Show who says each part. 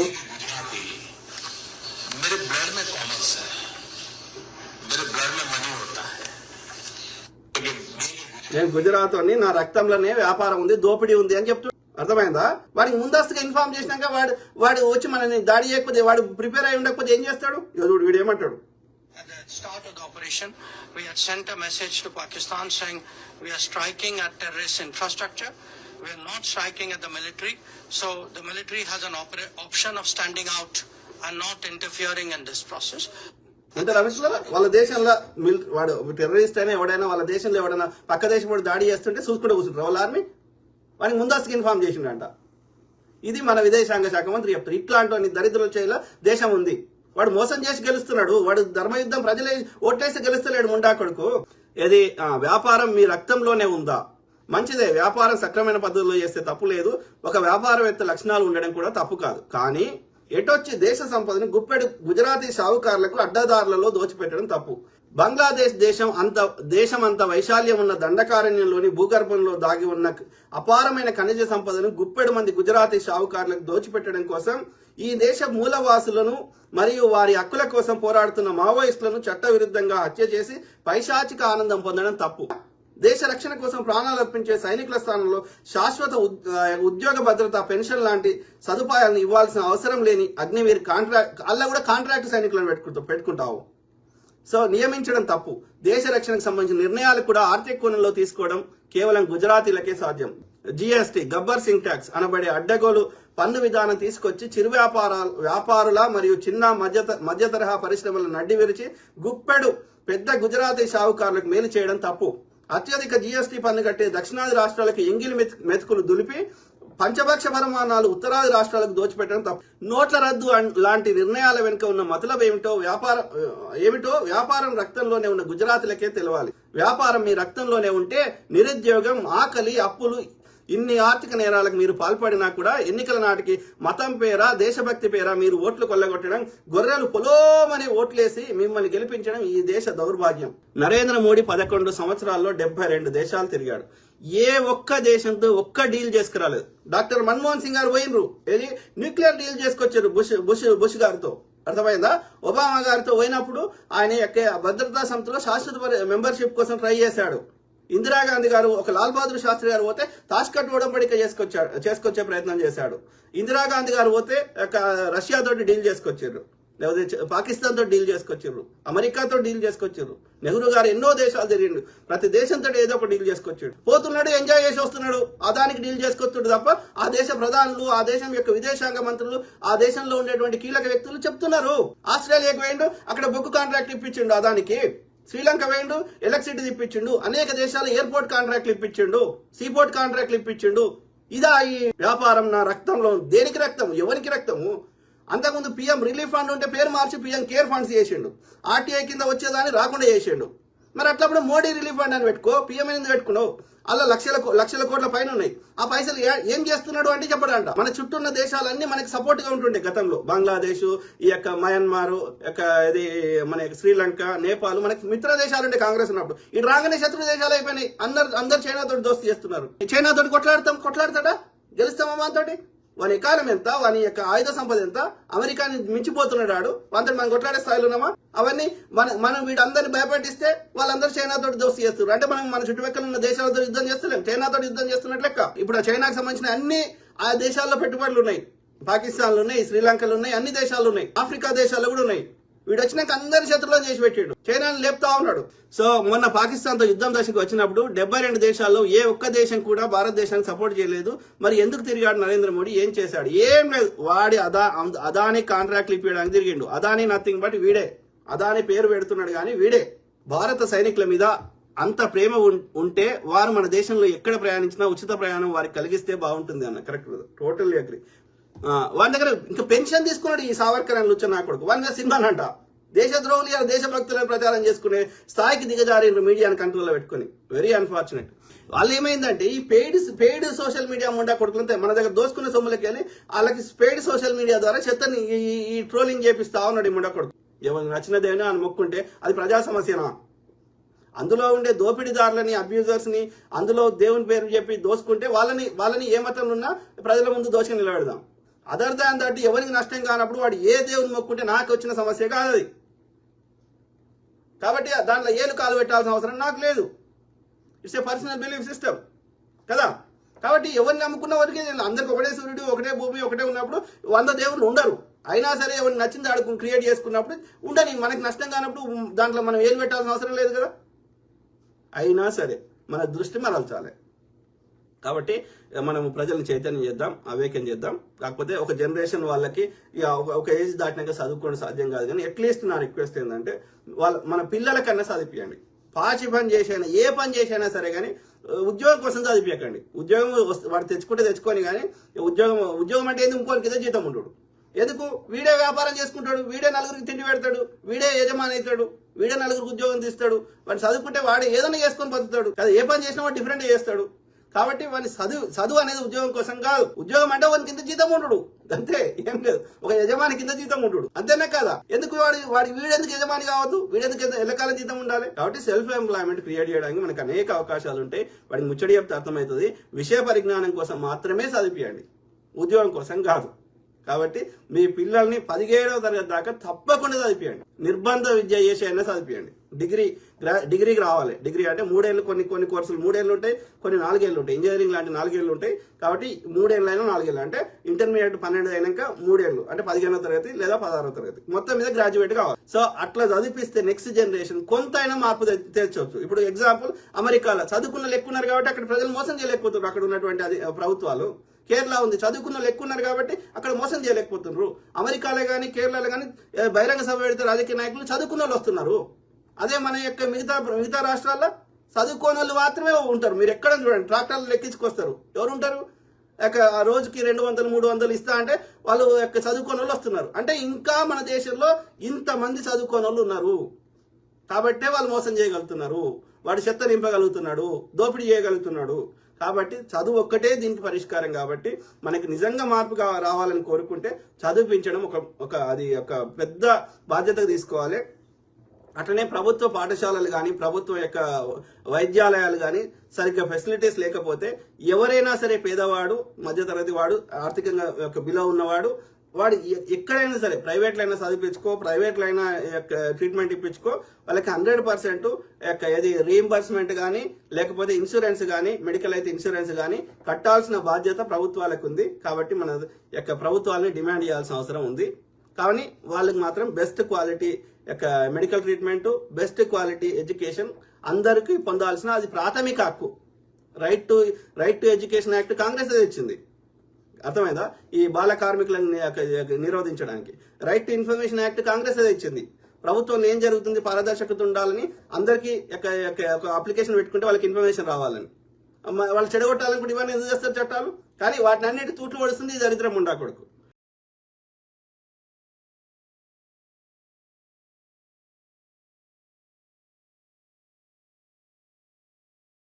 Speaker 1: ఇప్పుడు
Speaker 2: गुजराती मेरे ब्लड में कॉमर्स है मेरे ब्लड में मनी होता है लेकिन मेरी
Speaker 1: నేను గుజరాత్ అని నా రక్తంలోనే వ్యాపారం ఉంది దోపిడీ ఉంది అని చెప్తున్నాడు అర్థమైందా వాడికి ముందస్తుగా ఇన్ఫార్మ్ చేసినాక వాడు వాడు వచ్చి మనని దాడి చేయకపోతే వాడు ప్రిపేర్ అయి ఉండకపోతే ఏం చేస్తాడు ఇక చూడు వీడు ఏమంటాడు
Speaker 3: At the start of the operation, we had sent a message to Pakistan saying we are striking at terrorist infrastructure. we're not striking at the military. So the military has an opera- option of standing out and not interfering in this process.
Speaker 1: అంటే రమేష్ గారు వాళ్ళ దేశంలో mill- వాడు terrorist అయినా ఎవడైనా వాళ్ళ దేశంలో ఎవడైనా పక్క దేశం వాడు దాడి చేస్తుంటే చూసుకుంటూ కూర్చుంటారు. వాళ్ళ ఆర్మీ వాడికి ముందస్తుకి ఇన్ఫామ్ చేసిండంట. ఇది మన విదేశాంగ శాఖ మంత్రి చెప్తారు. ఇట్లాంటి దరిద్రుల చేయాల దేశం ఉంది. వాడు మోసం చేసి గెలుస్తున్నాడు. వాడు ధర్మయుద్ధం ప్రజలే ఓట్లేసి గెలుస్తలేడు ముండా కొడుకు. ఇది ఆ, వ్యాపారం మీ రక్తంలోనే ఉందా? మంచిదే వ్యాపారం సక్రమైన పద్ధతిలో చేస్తే తప్పు లేదు. ఒక వ్యాపారవేత్త లక్షణాలు ఉండడం కూడా తప్పు కాదు. కానీ ఎటొచ్చి దేశ సంపదని గుప్పెడు గుజరాతీ సాహుకారులకు అడ్డదారులలో దోచిపెట్టడం తప్పు. బంగ్లాదేశ్ దేశం అంత దేశం అంత వైశాల్యం ఉన్న దండకారణ్యంలోని భూగర్భంలో దాగి ఉన్న అపారమైన ఖనిజ సంపదను గుప్పెడు మంది గుజరాతీ షావుకారులకు దోచిపెట్టడం కోసం ఈ దేశ మూలవాసులను మరియు వారి హక్కుల కోసం పోరాడుతున్న మావోయిస్టులను చట్టవిరుద్ధంగా హత్య చేసి పైశాచిక ఆనందం పొందడం తప్పు. దేశ రక్షణ కోసం ప్రాణాలు అర్పించే సైనికుల స్థానంలో శాశ్వత ఉద్- ఉద్యోగ భద్రత పెన్షన్ లాంటి సదుపాయాలను ఇవ్వాల్సిన అవసరం లేని అగ్నివీర్ కాంట్రాక్ట్ అలా కూడా కాంట్రాక్ట్ సైనికులను పెట్టుకుంటా పెట్టుకుంటావు. సో నియమించడం తప్పు. దేశ రక్షణకు సంబంధించిన నిర్ణయాలు కూడా ఆర్థిక కోణంలో తీసుకోవడం కేవలం గుజరాతీలకే సాధ్యం. జిఎస్టి గబ్బర్ సింగ్ ట్యాక్స్ అనబడే అడ్డగోలు పన్ను విధానం తీసుకొచ్చి చిరు వ్యాపారాలు వ్యాపారుల మరియు చిన్న మధ్య మధ్య తరహా పరిశ్రమలను నడ్డి విరిచి గుప్పెడు పెద్ద గుజరాతీ షావుకారులకు మేలు చేయడం తప్పు. అత్యధిక జీఎస్టీ పన్ను కట్టే దక్షిణాది రాష్ట్రాలకు ఎంగిలి మెత్- మెతుకులు దులిపి పంచపక్ష పరిమాణాలు ఉత్తరాది రాష్ట్రాలకు దోచిపెట్టడం తప్ప. నోట్ల రద్దు లాంటి నిర్ణయాల వెనుక ఉన్న మతలబ్ ఏమిటో వ్యాపారం ఏమిటో వ్యాపారం రక్తంలోనే ఉన్న గుజరాత్లకే తెలవాలి. వ్యాపారం మీ రక్తంలోనే ఉంటే నిరుద్యోగం ఆకలి అప్పులు ఇన్ని ఆర్థిక నేరాలకు మీరు పాల్పడినా కూడా ఎన్నికల నాటికి మతం పేరా దేశభక్తి పేరా మీరు ఓట్లు కొల్లగొట్టడం గొర్రెలు పొలోమని ఓట్లేసి మిమ్మల్ని గెలిపించడం ఈ దేశ దౌర్భాగ్యం. నరేంద్ర మోడీ పదకొండు సంవత్సరాల్లో డెబ్బై రెండు దేశాలు తిరిగాడు. ఏ ఒక్క దేశంతో ఒక్క డీల్ చేసుకురాలేదు. డాక్టర్ మన్మోహన్ సింగ్ గారు పోయినరు. ఏది? న్యూక్లియర్ డీల్ చేసుకొచ్చారు బుష్ బుష్ బుష్ గారితో. అర్థమైందా? ఒబామా గారితో పోయినప్పుడు ఆయన యొక్క భద్రతా సంస్థలో శాశ్వత మెంబర్షిప్ కోసం ట్రై చేశాడు. ఇందిరాగాంధీ గారు ఒక లాల్ బహదూర్ శాస్త్రి గారు పోతే తాష్కట్ ఉడంబడిక చేసుకొచ్చాడు చేసుకొచ్చే ప్రయత్నం చేశాడు. ఇందిరాగాంధీ గారు పోతే ఒక రష్యా తోటి డీల్ చేసుకొచ్చారు లేకపోతే పాకిస్తాన్తో డీల్ చేసుకొచ్చారు అమెరికాతో డీల్ చేసుకొచ్చారు నెహ్రూ గారు ఎన్నో దేశాలు తిరిగిండు. ప్రతి దేశంతో ఏదో ఒక డీల్ చేసుకొచ్చాడు. పోతున్నాడు ఎంజాయ్ చేసి వస్తున్నాడు. ఆ దానికి డీల్ చేసుకొచ్చాడు తప్ప ఆ దేశ ప్రధానులు ఆ దేశం యొక్క విదేశాంగ మంత్రులు ఆ దేశంలో ఉండేటువంటి కీలక వ్యక్తులు చెప్తున్నారు. ఆస్ట్రేలియాకి పోయిండు అక్కడ బొగ్గు కాంట్రాక్ట్ ఇప్పించిండు అదానికి శ్రీలంక వేయండు ఎలక్ట్రిసిటీ ఇప్పించిండు అనేక దేశాలు ఎయిర్పోర్ట్ కాంట్రాక్ట్లు ఇప్పించిండు సీపోర్ట్ కాంట్రాక్ట్లు ఇప్పించిండు. ఇదా ఈ వ్యాపారం నా రక్తంలో దేనికి రక్తం ఎవరికి రక్తము? అంతకుముందు పిఎం రిలీఫ్ ఫండ్ ఉంటే పేరు మార్చి పిఎం కేర్ ఫండ్స్ చేసిండు. ఆర్టీఐ కింద వచ్చేదాన్ని రాకుండా చేసిండు. మరి అట్లప్పుడు మోడీ రిలీఫ్ ఫండ్ అని పెట్టుకో పిఎం ఎందుకు పెట్టుకున్నావు? అలా లక్షల లక్షల కోట్ల పైన ఉన్నాయి. ఆ పైసలు ఏ- ఏం చేస్తున్నాడు అంటే చెప్పడంట. మన చుట్టూ ఉన్న దేశాలన్నీ మనకి సపోర్ట్గా ఉంటుండే గతంలో. బంగ్లాదేశ్ ఈ యొక్క మయన్మార్ యొక్క ఇది మన శ్రీలంక నేపాల్ మనకి మిత్ర దేశాలు ఉండే కాంగ్రెస్ ఉన్నప్పుడు. ఈ రాగానే శత్రు దేశాలు అయిపోయినాయి. అందరు అందరు చైనా తోటి దోస్తు చేస్తున్నారు. చైనా తోటి కొట్లాడతాం కొట్లాడతాడా? గెలుస్తామా మాతోటి? వాని ఎకానమీ ఎంత? వాని యొక్క ఆయుధ సంపద ఎంత? అమెరికాని మించిపోతున్నాడు వాడు మనం కొట్లాడే స్థాయిలో ఉన్నామా? అవన్నీ మన మనం వీడందరిని భయపెట్టిస్తే వాళ్ళందరూ చైనాతో దోస్తు చేస్తారు అంటే మనం మన చుట్టుపక్కల ఉన్న దేశాలతో యుద్ధం చేస్తలేం. చైనాతో యుద్ధం చేస్తున్నట్లు లెక్క. ఇప్పుడు ఆ చైనాకు సంబంధించిన అన్ని ఆ దేశాల్లో పెట్టుబడులు ఉన్నాయి. పాకిస్తాన్లు ఉన్నాయి శ్రీలంకలు ఉన్నాయి అన్ని దేశాలు ఉన్నాయి. ఆఫ్రికా దేశాల్లో కూడా ఉన్నాయి. వీడు వచ్చినాక అందరి చేతుల్లో చేసి పెట్టాడు చైనాని లేపుతా ఉన్నాడు. సో మొన్న పాకిస్తాన్తో యుద్ధం దశకు వచ్చినప్పుడు డెబ్బై రెండు దేశాల్లో ఏ ఒక్క దేశం కూడా భారతదేశానికి సపోర్ట్ చేయలేదు. మరి ఎందుకు తిరిగాడు నరేంద్ర మోడీ? ఏం చేశాడు? ఏం లేదు. వాడి అదా అదాని కాంట్రాక్ట్లు ఇప్పించడానికి తిరిగిండు. అదాని నథింగ్ బట్ వీడే. అదాని పేరు పెడుతున్నాడు కానీ వీడే. భారత సైనికుల మీద అంత ప్రేమ ఉంటే వారు మన దేశంలో ఎక్కడ ప్రయాణించినా ఉచిత ప్రయాణం వారికి కలిగిస్తే బాగుంటుంది అన్న. కరెక్ట్ టోటల్లీ అగ్రి వాని దగ్గర ఇంకా పెన్షన్ తీసుకున్నాడు ఈ సావర్కర్ అని లుచ్చ నా కొడుకు. వాని మీద సినిమానంట దేశద్రోహులు దేశభక్తులను ప్రచారం చేసుకునే స్థాయికి దిగజారి మీడియాని కంట్రోల్లో పెట్టుకుని. వెరీ అన్ఫార్చునేట్ వాళ్ళు ఏమైందంటే ఈ పెయిడ్ పెయిడ్ సోషల్ మీడియా ముండా కొడుకులంతా మన దగ్గర దోసుకునే సొమ్ములకి వెళ్ళి వాళ్ళకి పెయిడ్ సోషల్ మీడియా ద్వారా చెత్తని ఈ- ట్రోలింగ్ చేపిస్తా ఉన్నాడు ఈ ముండా కొడుకు. ఎవరు నచ్చినదేనా అని మొక్కుంటే అది ప్రజా సమస్యనా? అందులో ఉండే దోపిడీదారులని అబ్యూజర్స్ని అందులో దేవుని పేరు చెప్పి దోసుకుంటే వాళ్ళని వాళ్ళని ఏ మతంలో ఉన్నా ప్రజల ముందు దోషం నిలబెడదాం. అదర్ దాన్ దట్ ఎవరికి నష్టం కానప్పుడు వాడు ఏ దేవుని మొక్కుంటే నాకు వచ్చిన సమస్య కాదు అది కాబట్టి దాంట్లో ఏలు కాలు పెట్టాల్సిన అవసరం నాకు లేదు. It's a personal belief system కదా? కాబట్టి ఎవరిని నమ్ముకున్న వరకే నేను అందరికి ఒకటే సూర్యుడు ఒకటే భూమి ఒకటే ఉన్నప్పుడు వంద దేవుళ్ళు ఉండరు. అయినా సరే ఎవరికి నచ్చింది ఆడుకుని క్రియేట్ చేసుకున్నప్పుడు ఉండని మనకి నష్టం కానప్పుడు దాంట్లో మనం ఏలు పెట్టాల్సిన అవసరం లేదు కదా? అయినా సరే మన దృష్టి మరల్చాలి. కాబట్టి మనం ప్రజలను చైతన్యం చేద్దాం అవేకం చేద్దాం. కాకపోతే ఒక జనరేషన్ వాళ్ళకి ఒక- ఏజ్ దాటినాక చదువుకోవడం సాధ్యం కాదు. కానీ అట్లీస్ట్ నా రిక్వెస్ట్ ఏంటంటే వాళ్ళ మన పిల్లలకన్నా చదివించండి పాచి పని చేసైనా ఏ పని చేసైనా సరే కానీ ఉద్యోగం కోసం చదివించకండి ఉద్యోగం వాడు తెచ్చుకుంటే తెచ్చుకొని కానీ ఉద్యోగం ఉద్యోగం అంటే ఏంది? ఇంకోటి ఏదో జీతం ఉంటాడు. ఎందుకు? వీడే వ్యాపారం చేసుకుంటాడు వీడే నలుగురికి తిండి పెడతాడు వీడే యజమాని అవుతాడు వీడే నలుగురికి ఉద్యోగం తీస్తాడు. వాడు చదువుకుంటే వాడు ఏదైనా చేసుకొని బతుకుతాడు. కదా ఏ పని చేసినా వాడు డిఫరెంట్ చేస్తాడు. కాబట్టి వాడి చదువు చదువు అనేది ఉద్యోగం కోసం కాదు. ఉద్యోగం అంటే వాని కింద జీతం ఉండడు. అంతే ఏం లేదు. ఒక యజమాని కింద జీతం ఉండడు. అంతేనే కదా? ఎందుకు వాడి వాడి వీడెందుకు యజమాని కావద్దు? వీడెందుకు ఎల్లకాలం జీతం ఉండాలి? కాబట్టి సెల్ఫ్ ఎంప్లాయ్మెంట్ క్రియేట్ చేయడానికి మనకు అనేక అవకాశాలు ఉంటాయి. వాడికి ముచ్చడి చెప్తే అర్థమవుతుంది. విషయ పరిజ్ఞానం కోసం మాత్రమే చదివియండి ఉద్యోగం కోసం కాదు. కాబట్టి మీ పిల్లల్ని పదిహేడవ తరగతి దాకా తప్పకుండా చదివియండి నిర్బంధ విద్య చేసి అయినా చదివియండి డిగ్రీ డిగ్రీకి రావాలి. డిగ్రీ అంటే మూడేళ్ళు కొన్ని కొన్ని కోర్సులు మూడేళ్ళు ఉంటాయి కొన్ని నాలుగేళ్ళు ఉంటాయి. ఇంజనీరింగ్ లాంటి నాలుగేళ్ళు ఉంటాయి. కాబట్టి మూడేళ్ళు అయినా నాలుగేళ్ళు. అంటే ఇంటర్మీడియట్ పన్నెండు అయినాక మూడేళ్ళు. అంటే పదిహేనో తరగతి లేదా పదహారో తరగతి. మొత్తం మీద గ్రాడ్యుయేట్ కావాలి. సో అట్లా చదివిస్తే నెక్స్ట్ జనరేషన్ కొంతైనా మార్పు తెచ్చవచ్చు ఇప్పుడు ఎగ్జాంపుల్ అమెరికాలో చదువుకున్న లెక్కున్నారు కాబట్టి అక్కడ ప్రజలు మోసం చేయలేకపోతున్నారు అక్కడ ఉన్నటువంటి అది ప్రభుత్వాలు. కేరళ ఉంది. చదువుకున్న లెక్క ఉన్నారు కాబట్టి అక్కడ మోసం చేయలేకపోతున్నారు. అమెరికాలో కానీ కేరళలో కానీ బహిరంగ సభ పెడితే రాజకీయ నాయకులు చదువుకున్న వాళ్ళు వస్తున్నారు. అదే మన యొక్క మిగతా మిగతా రాష్ట్రాల్లో చదువుకోని వాళ్ళు మాత్రమే ఉంటారు. మీరు ఎక్కడ చూడండి ట్రాక్టర్లు లెక్కించుకొస్తారు. ఎవరు ఉంటారు? యొక్క ఆ రోజుకి రెండు వందలు మూడు వందలు ఇస్తా అంటే వాళ్ళు యొక్క చదువుకోని వాళ్ళు వస్తున్నారు. అంటే ఇంకా మన దేశంలో ఇంతమంది చదువుకోని వాళ్ళు ఉన్నారు. కాబట్టే వాళ్ళు మోసం చేయగలుగుతున్నారు. వాడు చెత్త నింపగలుగుతున్నాడు దోపిడీ చేయగలుగుతున్నాడు. కాబట్టి చదువు ఒక్కటే దీనికి పరిష్కారం కాబట్టి మనకి నిజంగా మార్పు రావాలని కోరుకుంటే చదివించడం ఒక ఒక అది ఒక పెద్ద బాధ్యత తీసుకోవాలి. అట్లనే ప్రభుత్వ పాఠశాలలు కానీ ప్రభుత్వం యొక్క వైద్యాలయాలు కానీ సరిగ్గా ఫెసిలిటీస్ లేకపోతే ఎవరైనా సరే పేదవాడు మధ్యతరగతి వాడు ఆర్థికంగా యొక్క బిలో ఉన్నవాడు వాడు ఎక్కడైనా సరే ప్రైవేట్లో అయినా చదివించుకో ప్రైవేట్లో అయినా యొక్క ట్రీట్మెంట్ ఇప్పించుకో వాళ్ళకి హండ్రెడ్ పర్సెంట్ యొక్క ఏది రీఎంబర్స్మెంట్ కానీ లేకపోతే ఇన్సూరెన్స్ కానీ మెడికల్ అయితే ఇన్సూరెన్స్ కానీ కట్టాల్సిన బాధ్యత ప్రభుత్వాలకు ఉంది. కాబట్టి మన యొక్క ప్రభుత్వాలని డిమాండ్ చేయాల్సిన అవసరం ఉంది. కానీ వాళ్ళకి మాత్రం బెస్ట్ క్వాలిటీ యొక్క medical treatment best quality education అందరికీ పొందాల్సిన అది ప్రాథమిక హక్కు. Right to right to education act Congress తెచ్చింది అర్థమైందా? ఈ బాల కార్మికులను నిరోధించడానికి. Right to information act Congress ఇచ్చింది? ప్రభుత్వం ఏం జరుగుతుంది? పారదర్శకత ఉండాలని అందరికీ ఒక అప్లికేషన్ పెట్టుకుంటే వాళ్ళకి ఇన్ఫర్మేషన్ రావాలని. వాళ్ళు చెడగొట్టాలనుకుంటే ఇవన్నీ ఎందుకు చేస్తారు చట్టాలు? కానీ వాటిని అన్నిటి తూట్లు పడుతుంది ఈ దరిద్రం ఉండకూడదు.